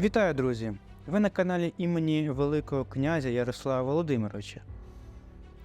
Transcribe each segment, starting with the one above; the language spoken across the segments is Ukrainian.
Вітаю, друзі! Ви на каналі імені Великого князя Ярослава Володимировича.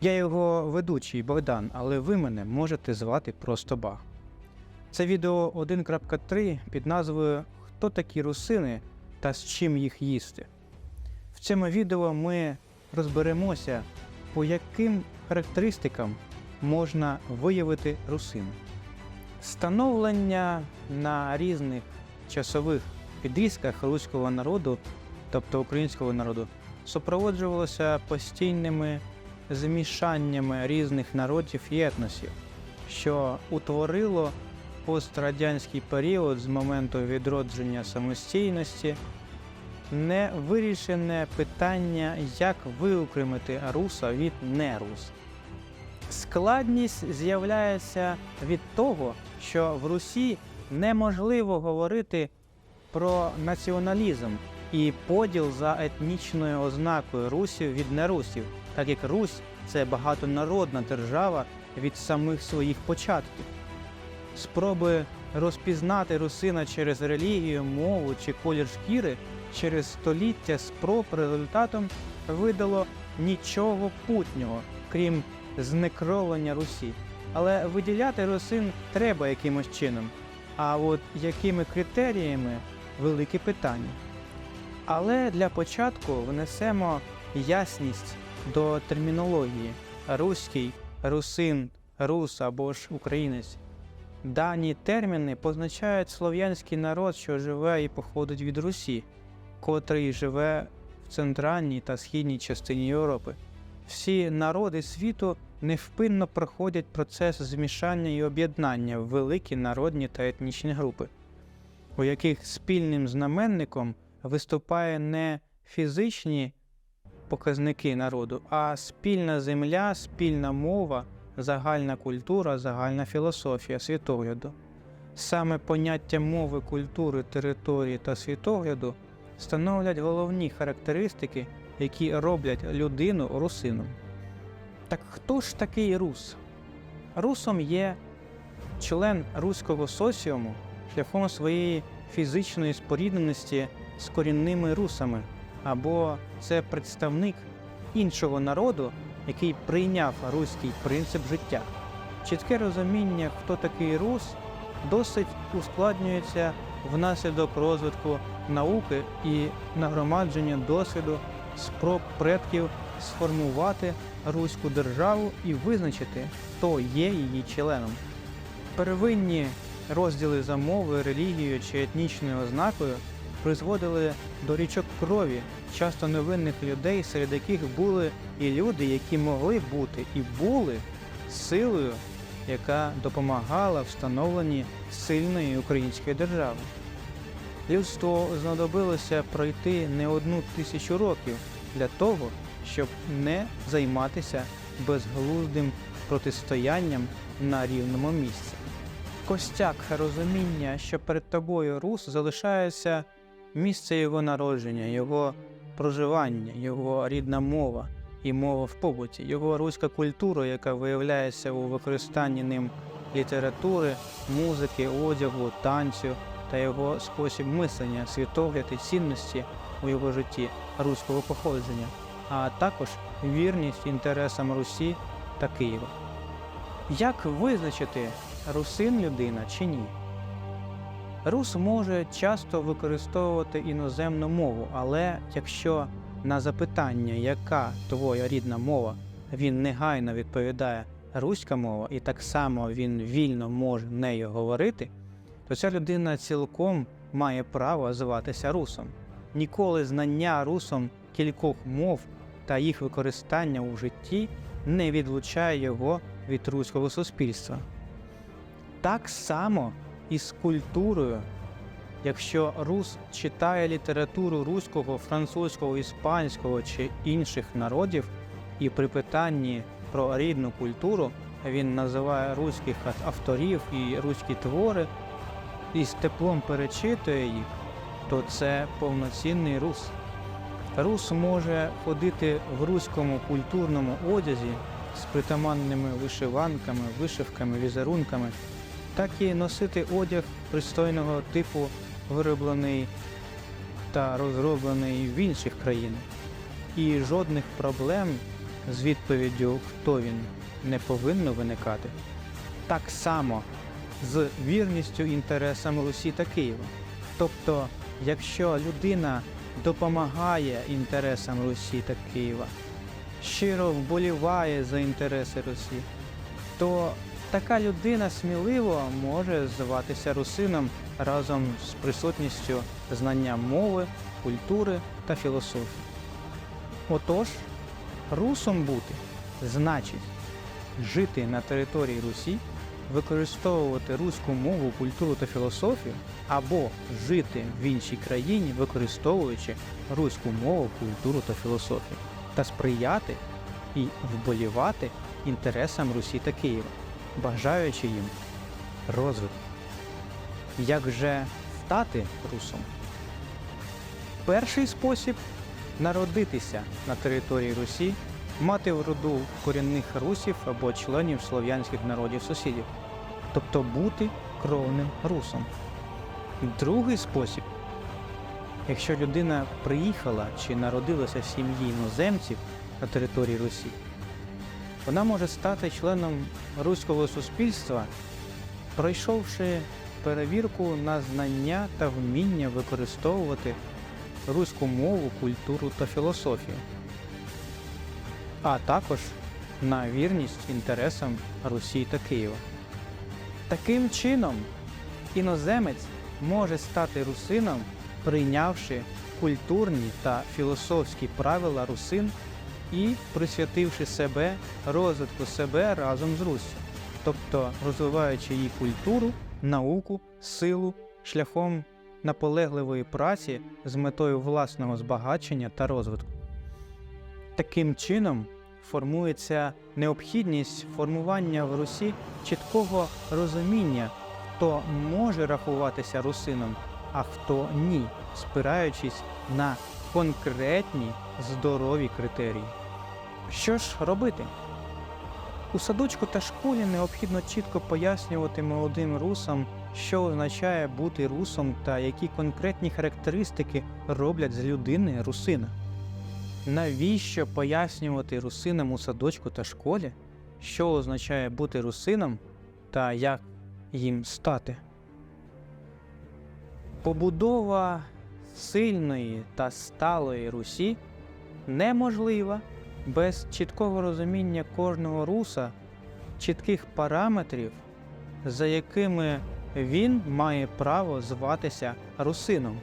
Я його ведучий Богдан, але ви мене можете звати просто Баг. Це відео 1.3 під назвою Хто такі русини та з чим їх їсти. В цьому відео ми розберемося, по яким характеристикам можна виявити русину. Становлення на різних часових підрізках руського народу, тобто українського народу, супроводжувалося постійними змішаннями різних народів і етносів, що утворило пострадянський період з моменту відродження самостійності, невирішене питання, як виокремити руса від неруса. Складність з'являється від того, що в Русі неможливо говорити про націоналізм і поділ за етнічною ознакою русів від нерусів, так як Русь це багатонародна держава від самих своїх початків. Спроби розпізнати русина через релігію, мову чи колір шкіри через століття спроб результатом видало нічого путнього, крім знекровлення Русі. Але виділяти русин треба якимось чином. А от якими критеріями велике питання. Але для початку внесемо ясність до термінології руський, русин, рус або ж українець. Дані терміни позначають слов'янський народ, що живе і походить від Русі, котрий живе в центральній та східній частині Європи. Всі народи світу невпинно проходять процес змішання і об'єднання в великі народні та етнічні групи, у яких спільним знаменником виступає не фізичні показники народу, а спільна земля, спільна мова, загальна культура, загальна філософія світогляду. Саме поняття мови, культури, території та світогляду становлять головні характеристики, які роблять людину русином. Так хто ж такий рус? Русом є член руського соціуму шляхом своєї фізичної спорідненості з корінними русами, або це представник іншого народу, який прийняв руський принцип життя. Чітке розуміння, хто такий рус, досить ускладнюється внаслідок розвитку науки і нагромадження досвіду спроб предків сформувати руську державу і визначити, хто є її членом. Первинні розділи за мовою, релігією чи етнічною ознакою призводили до річок крові, часто невинних людей, серед яких були і люди, які могли бути і були силою, яка допомагала встановленні сильної української держави. Людству знадобилося пройти не одну тисячу років для того, щоб не займатися безглуздим протистоянням на рівному місці. Костяк розуміння, що перед тобою рус залишається місце його народження, його проживання, його рідна мова і мова в побуті, його руська культура, яка виявляється у використанні ним літератури, музики, одягу, танцю та його спосіб мислення, світогляд і цінності у його житті руського походження, а також вірність інтересам Русі та Києва. Як визначити, русин людина чи ні? Рус може часто використовувати іноземну мову, але якщо на запитання, яка твоя рідна мова, він негайно відповідає руська мова, і так само він вільно може нею говорити, то ця людина цілком має право зватися русом. Ніколи знання русом кількох мов та їх використання у житті не відлучає його від руського суспільства. Так само і з культурою. Якщо рус читає літературу руського, французького, іспанського чи інших народів, і при питанні про рідну культуру він називає руських авторів і руські твори, і з теплом перечитує їх, то це повноцінний рус. Рус може ходити в руському культурному одязі з притаманними вишиванками, вишивками, візерунками, так і носити одяг пристойного типу, вироблений та розроблений в інших країнах. І жодних проблем з відповіддю, хто він, не повинно виникати. Так само з вірністю інтересам Русі та Києва. Тобто, якщо людина допомагає інтересам Русі та Києва, щиро вболіває за інтереси Русі, то така людина сміливо може зватися русином разом з присутністю знання мови, культури та філософії. Отож, русом бути значить жити на території Русі, використовувати руську мову, культуру та філософію, або жити в іншій країні, використовуючи руську мову, культуру та філософію, та сприяти і вболівати інтересам Русі та Києва, бажаючи їм розвитку. Як же стати русом? Перший спосіб народитися на території Русі, мати в роду корінних русів або членів слов'янських народів сусідів, тобто бути кровним русом. Другий спосіб, якщо людина приїхала чи народилася в сім'ї іноземців на території Русі, вона може стати членом руського суспільства, пройшовши перевірку на знання та вміння використовувати руську мову, культуру та філософію, а також на вірність інтересам Русі та Києва. Таким чином, іноземець може стати русином, прийнявши культурні та філософські правила русин і присвятивши себе розвитку себе разом з Руссю, тобто розвиваючи її культуру, науку, силу шляхом наполегливої праці з метою власного збагачення та розвитку. Таким чином формується необхідність формування в Русі чіткого розуміння, хто може рахуватися русином, а хто ні, спираючись на конкретні здорові критерії. Що ж робити? У садочку та школі необхідно чітко пояснювати молодим русам, що означає бути русом та які конкретні характеристики роблять з людини русина. Навіщо пояснювати русинам у садочку та школі, що означає бути русином та як їм стати? Побудова сильної та сталої Русі неможлива без чіткого розуміння кожного руса, чітких параметрів, за якими він має право зватися русином.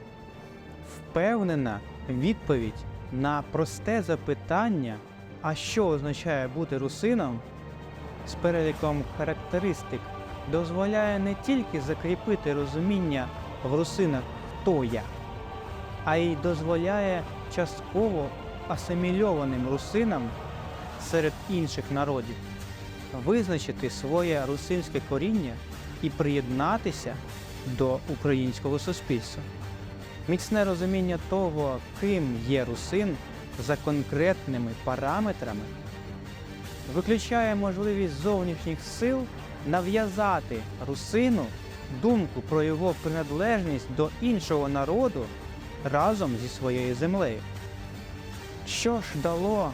Впевнена відповідь на просте запитання, а що означає бути русином, з переліком характеристик дозволяє не тільки закріпити розуміння в русинах хто я, а й дозволяє частково асимільованим русинам серед інших народів визначити своє русинське коріння і приєднатися до українського суспільства. Міцне розуміння того, ким є русин за конкретними параметрами, виключає можливість зовнішніх сил нав'язати русину думку про його приналежність до іншого народу разом зі своєю землею. Що ж дало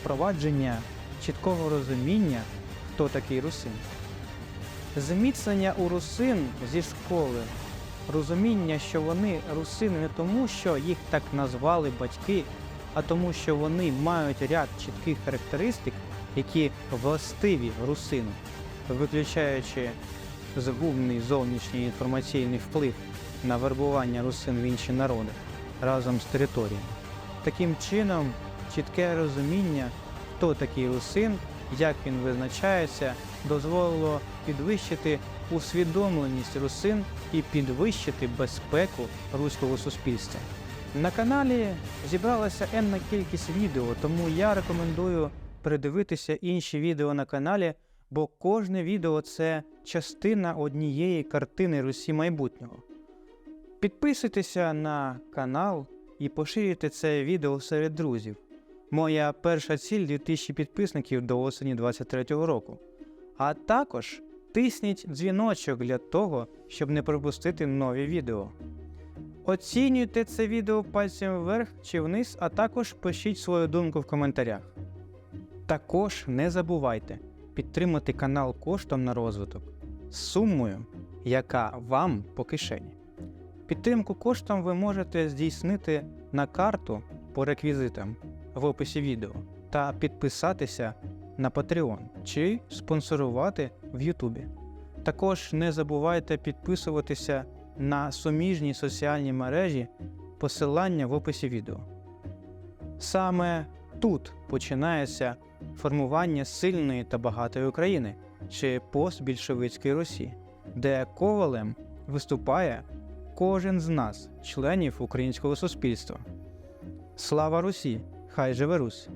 впровадження чіткого розуміння, хто такий русин? Зміцнення у русин зі школи, розуміння, що вони русини не тому, що їх так назвали батьки, а тому, що вони мають ряд чітких характеристик, які властиві русину, виключаючи згубний зовнішній інформаційний вплив на вербування русин в інші народи разом з територіями. Таким чином, чітке розуміння, хто такий русин, як він визначається, дозволило підвищити усвідомленість русин і підвищити безпеку руського суспільства. На каналі зібралася енна кількість відео, тому я рекомендую передивитися інші відео на каналі, бо кожне відео це частина однієї картини Русі майбутнього. Підписуйтеся на канал і поширюйте це відео серед друзів. Моя перша ціль 2000 підписників до осені 2023 року. А також тисніть дзвіночок для того, щоб не пропустити нові відео. Оцінюйте це відео пальцем вверх чи вниз, а також пишіть свою думку в коментарях. Також не забувайте підтримати канал коштом на розвиток з сумою, яка вам по кишені. Підтримку коштом ви можете здійснити на карту по реквізитам в описі відео та підписатися на Patreon чи спонсорувати в Ютубі. Також не забувайте підписуватися на суміжні соціальні мережі, посилання в описі відео. Саме тут починається формування сильної та багатої України чи постбільшовицької Русі, де ковалем виступає кожен з нас, членів українського суспільства. Слава Русі! Хай живе Русь!